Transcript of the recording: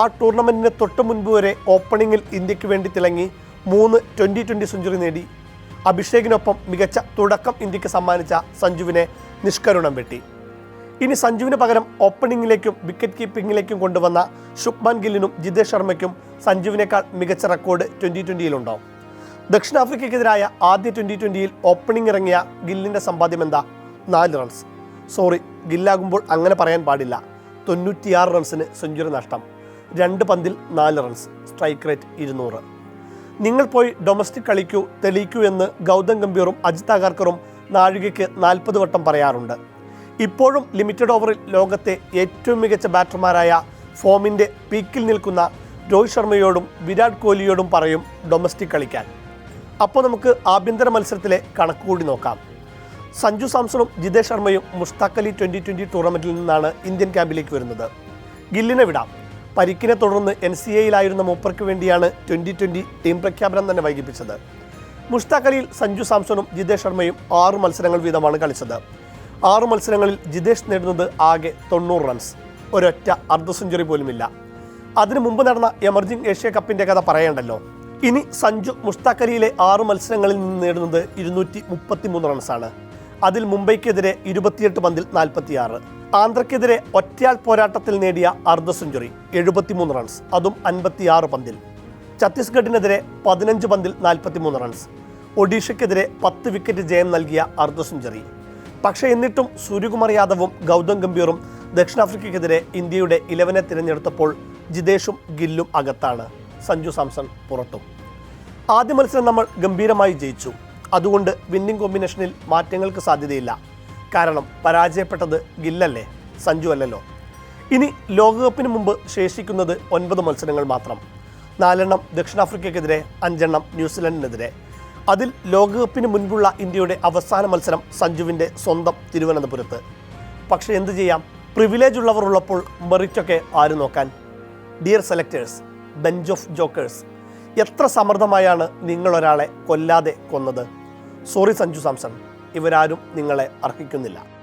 ആ ടൂർണമെന്റിന് തൊട്ട് മുൻപ് വരെ ഓപ്പണിങ്ങിൽ ഇന്ത്യയ്ക്ക് വേണ്ടി തിളങ്ങി മൂന്ന് ട്വന്റി ട്വന്റി സെഞ്ചുറി നേടി. അഭിഷേകിനൊപ്പം മികച്ച തുടക്കം ഇന്ത്യയ്ക്ക് സമ്മാനിച്ച സഞ്ജുവിനെ നിഷ്കരുണം വെട്ടി. ഇനി സഞ്ജുവിന് പകരം ഓപ്പണിങ്ങിലേക്കും വിക്കറ്റ് കീപ്പിങ്ങിലേക്കും കൊണ്ടുവന്ന ശുഭ്മാൻ ഗില്ലിനും ജിതേഷ് ശർമ്മയ്ക്കും സഞ്ജുവിനേക്കാൾ മികച്ച റെക്കോർഡ് ട്വന്റി ട്വന്റിയിലുണ്ടോ ദക്ഷിണാഫ്രിക്കയ്ക്കെതിരായ ആദ്യ ട്വന്റി ട്വന്റിയിൽ ഓപ്പണിംഗ് ഇറങ്ങിയ ഗില്ലിന്റെ സമ്പാദ്യം എന്താ? നാല് റൺസ്. സോറി ഗില്ലാകുമ്പോൾ അങ്ങനെ പറയാൻ പാടില്ല. തൊണ്ണൂറ്റിയാറ് റൺസിന് സെഞ്ചുറി നഷ്ടം. രണ്ട് പന്തിൽ നാല് റൺസ് സ്ട്രൈക്ക് റേറ്റ് ഇരുന്നൂറ്. നിങ്ങൾ പോയി ഡൊമസ്റ്റിക് കളിക്കൂ തെളിയിക്കൂ എന്ന് ഗൗതം ഗംഭീറും അജിത് അഗാർക്കറും നാഴികയ്ക്ക് നാൽപ്പത് വട്ടം പറയാറുണ്ട്. ഇപ്പോഴും ലിമിറ്റഡ് ഓവറിൽ ലോകത്തെ ഏറ്റവും മികച്ച ബാറ്റർമാരായ ഫോമിന്റെ പീക്കിൽ നിൽക്കുന്ന രോഹിത് ശർമ്മയോടും വിരാട് കോഹ്ലിയോടും പറയും ഡൊമസ്റ്റിക് കളിക്കാൻ. അപ്പോൾ നമുക്ക് ആഭ്യന്തര മത്സരത്തിലെ കണക്കുകൂടി നോക്കാം. സഞ്ജു സാംസണും ജിതേഷ് ശർമ്മയും മുഷ്താഖ് അലി ട്വന്റി ട്വന്റി ടൂർണമെന്റിൽ നിന്നാണ് ഇന്ത്യൻ ക്യാമ്പിലേക്ക് വരുന്നത്. ഗില്ലിനെ വിടാം. പരിക്കിനെ തുടർന്ന് എൻ സി എയിലായിരുന്ന മൂപ്പർക്ക് വേണ്ടിയാണ് ട്വന്റി ട്വന്റി ടീം പ്രഖ്യാപനം തന്നെ വൈകിപ്പിച്ചത്. മുഷ്താഖ് അലിയിൽ സഞ്ജു സാംസണും ജിതേഷ് ശർമ്മയും ആറ് മത്സരങ്ങൾ വീതമാണ് കളിച്ചത്. ആറ് മത്സരങ്ങളിൽ ജിതേഷ് നേടുന്നത് ആകെ തൊണ്ണൂറ് റൺസ്. ഒരൊറ്റ അർദ്ധ സെഞ്ചുറി പോലുമില്ല. അതിനു മുമ്പ് നടന്ന എമർജിംഗ് ഏഷ്യ കപ്പിന്റെ കഥ പറയണ്ടല്ലോ. ഇനി സഞ്ജു മുഷ്താഖ് അലിയിലെ ആറ് മത്സരങ്ങളിൽ നിന്ന് നേടുന്നത് ഇരുന്നൂറ്റി മുപ്പത്തിമൂന്ന് റൺസാണ്. അതിൽ മുംബൈക്കെതിരെ ഇരുപത്തിയെട്ട് പന്തിൽ നാൽപ്പത്തിയാറ്. ആന്ധ്രയ്ക്കെതിരെ ഒറ്റയാൾ പോരാട്ടത്തിൽ നേടിയ അർദ്ധ സെഞ്ചുറി എഴുപത്തിമൂന്ന് റൺസ് അതും അൻപത്തിയാറ് പന്തിൽ. ഛത്തീസ്ഗഡിനെതിരെ പതിനഞ്ച് പന്തിൽ നാൽപ്പത്തിമൂന്ന് റൺസ് ഒഡീഷയ്ക്കെതിരെ പത്ത് വിക്കറ്റ് ജയം നൽകിയ അർദ്ധ സെഞ്ചുറി. പക്ഷേ എന്നിട്ടും സൂര്യകുമാർ യാദവും ഗൗതം ഗംഭീറും ദക്ഷിണാഫ്രിക്കയ്ക്കെതിരെ ഇന്ത്യയുടെ ഇലവനെ തിരഞ്ഞെടുത്തപ്പോൾ ജിതേഷും ഗില്ലും അകത്താണ്. സഞ്ജു സാംസൺ പുറത്തും. ആദ്യ മത്സരം നമ്മൾ ഗംഭീരമായി ജയിച്ചു. അതുകൊണ്ട് വിന്നിംഗ് കോമ്പിനേഷനിൽ മാറ്റങ്ങൾക്ക് സാധ്യതയില്ല. കാരണം പരാജയപ്പെട്ടത് ഗില്ലല്ലേ സഞ്ജു അല്ലല്ലോ. ഇനി ലോകകപ്പിന് മുമ്പ് ശേഷിക്കുന്നത് ഒൻപത് മത്സരങ്ങൾ മാത്രം. നാലെണ്ണം ദക്ഷിണാഫ്രിക്കയ്ക്കെതിരെ അഞ്ചെണ്ണം ന്യൂസിലൻഡിനെതിരെ. അതിൽ ലോകകപ്പിന് മുൻപുള്ള ഇന്ത്യയുടെ അവസാന മത്സരം സഞ്ജുവിന്റെ സ്വന്തം തിരുവനന്തപുരത്ത്. പക്ഷേ എന്തു ചെയ്യാം? പ്രിവിലേജ് ഉള്ളവർ ഉള്ളപ്പോൾ മെറിറ്റൊക്കെ ആര് നോക്കാൻ? Dear selectors bench of jokers എത്ര സമൃദ്ധമായാണ് നിങ്ങൾ ഒരാളെ കൊല്ലാതെ കൊന്നത്? സോറി സഞ്ജു സാംസൺ. ഇവരാരും നിങ്ങളെ അർഹിക്കുന്നില്ല.